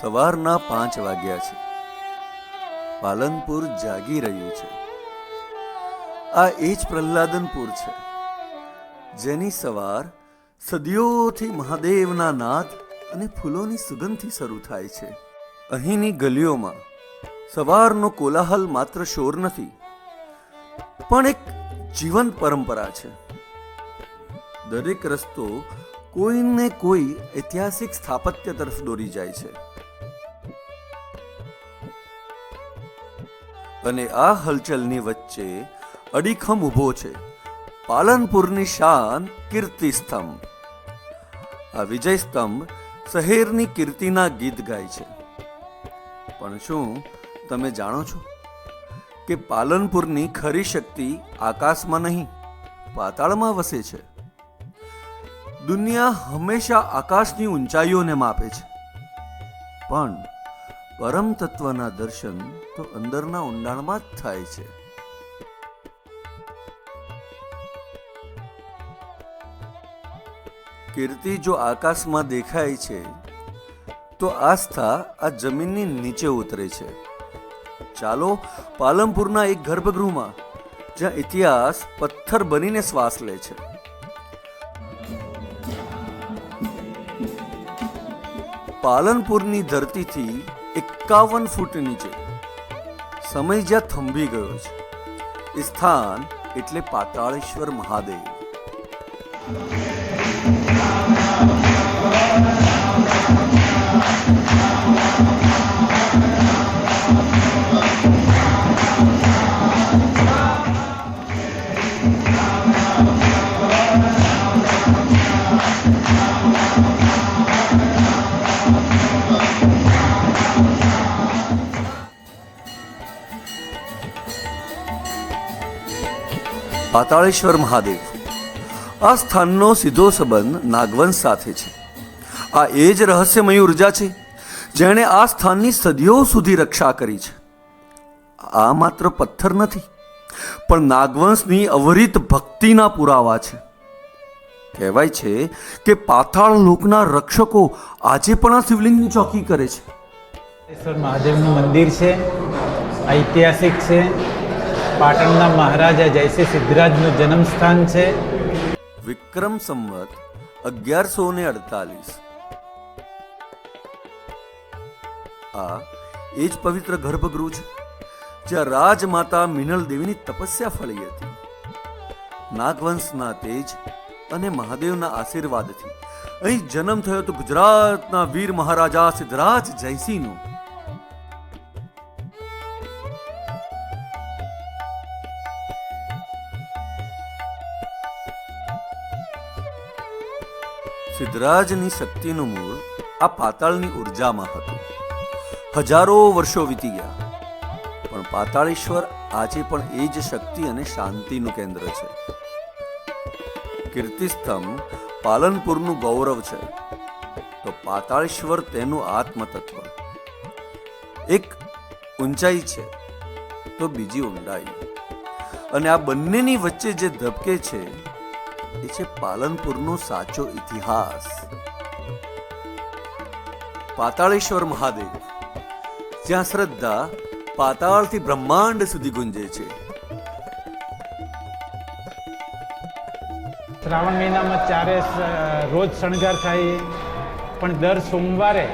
સવારના પાંચ વાગ્યા છે. પાલનપુર જાગી રહ્યું છે. આ એ જ પ્રહલાદનપુર છે, જેની સવાર સદીઓથી મહાદેવના નાદ અને ફૂલોની સુગંધથી શરૂ થાય છે. અહીંની ગલીઓમાં સવારનો કોલાહલ માત્ર શોર નથી, પણ એક જીવંત પરંપરા છે. દરેક રસ્તો કોઈને કોઈ ઐતિહાસિક સ્થાપત્ય તરફ દોરી જાય છે. અને આ હલચલની વચ્ચે અડીખમ ઊભો છે. પાલનપુરની શાન કીર્તિ સ્તંભ. આ વિજય સ્તંભ શહેરની કીર્તિના ગીત ગાય છે. પણ શું તમે જાણો છો કે પાલનપુરની ખરી શક્તિ આકાશમાં નહીં, પાતાળમાં વસે છે? દુનિયા હંમેશા આકાશની ઊંચાઈઓને માપે છે. પણ પરમ તત્વના દર્શન તો અંદરના ઊંડાણમાં જ થાય છે. કીર્તિ જો આકાશમાં દેખાય છે, તો આસ્થા આ જમીનની નીચે ઉતરે છે. ચાલો પાલનપુરના એક ગર્ભગૃહમાં, જ્યાં ઇતિહાસ પથ્થર બનીને શ્વાસ લે છે. પાલનપુરની ધરતીથી એકાવન ફૂટ નીચે. સમય જ્યાં થંભી ગયો છે. એ સ્થાન એટલે પાતાળેશ્વર મહાદેવ. પાતાળેશ્વર મહાદેવ. આ સ્થાનનો સીધો સંબંધ નાગવંશ સાથે છે. આ એ જ રહસ્યમય ઊર્જા છે, જેણે આ સ્થાનની સદીઓ સુધી રક્ષા કરી છે. આ માત્ર પથ્થર નથી, પણ નાગવંશની અવરિત ભક્તિના પુરાવા છે. કહેવાય છે કે પાતાળ લોકના રક્ષકો આજે પણ આ શિવલિંગની ચોકી કરે છે. મહાદેવનું મંદિર છે, ઐતિહાસિક છે પાટણના મહારાજા જયસિંહ સિદ્ધરાજનું જન્મસ્થાન છે. વિક્રમ સંવત, અગિયારસો ને અડતાલીસ. આ એ જ પવિત્ર ગર્ભગૃહ છે, જ્યાં રાજમાતા મિનલ દેવીની તપસ્યા ફળી હતી. નાગવંશના તેજ અને મહાદેવના આશીર્વાદથી અહીં જન્મ થયો તો ગુજરાતના વીર મહારાજા સિદ્ધરાજ જયસિંહનો સિદ્ધરાજની શક્તિનું મૂળ આ પાતાળની ઉર્જામાં હતું. હજારો વર્ષો વીતી ગયા, પણ પાતાળેશ્વર આજે પણ એ જ શક્તિ અને શાંતિનું કેન્દ્ર છે. કીર્તિસ્તંભ પાલનપુરનું ગૌરવ છે. તો પાતાળેશ્વર તેનું આત્મતત્વ. એક ઊંચાઈ છે, તો બીજી ઊંડાઈ. અને આ બંનેની વચ્ચે જે ધબકે છે એ છે પાલનપુરનો સાચો ઇતિહાસ. પાતાળેશ્વર મહાદેવ જ્યાં શ્રદ્ધા પાતાળથી બ્રહ્માંડ સુધી ગુંજે છે. શ્રાવણ મહિનામાં ચારે રોજ શણગાર થાય પણ દર સોમવારે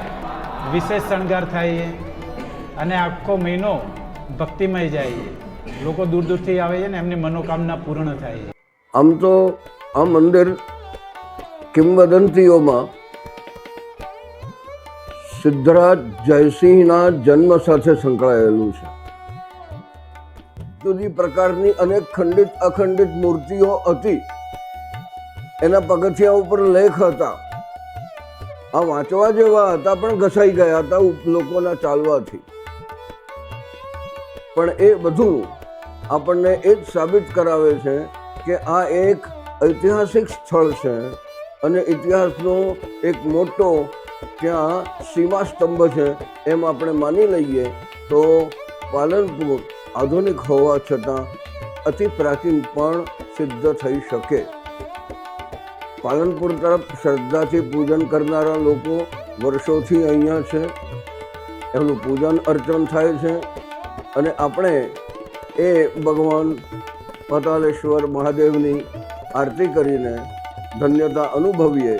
વિશેષ શણગાર થાય અને આખો મહિનો ભક્તિમય જાય. લોકો દૂર દૂરથી આવે છે ને એમની મનોકામના પૂર્ણ થાય. આમ તો આ મંદિર કિંવદંતીઓમાં સિદ્ધરાજ જયસિંહના જન્મ સાથે સંકળાયેલું છે. જુદી પ્રકારની અનેક ખંડિત અખંડિત મૂર્તિઓ હતી. એના પગથિયા ઉપર લેખ હતા. આ વાંચવા જેવા હતા પણ ઘસાઈ ગયા હતા લોકોના ચાલવાથી. પણ એ બધું આપણને એ જ સાબિત કરાવે છે કે આ એક ઐતિહાસિક સ્થળ છે અને ઇતિહાસનો એક મોટો ત્યાં સીમા સ્તંભ છે, એમ આપણે માની લઈએ તો પાલનપુર આધુનિક હોવા છતાં અતિ પ્રાચીન પણ સિદ્ધ થઈ શકે. પાલનપુર તરફ શ્રદ્ધાથી પૂજન કરનારા લોકો વર્ષોથી અહીંયા છે. એમનું પૂજન અર્ચન થાય છે અને આપણે એ ભગવાન પતાલેશ્વર મહાદેવની આરતી કરીને ધન્યતા અનુભવીએ.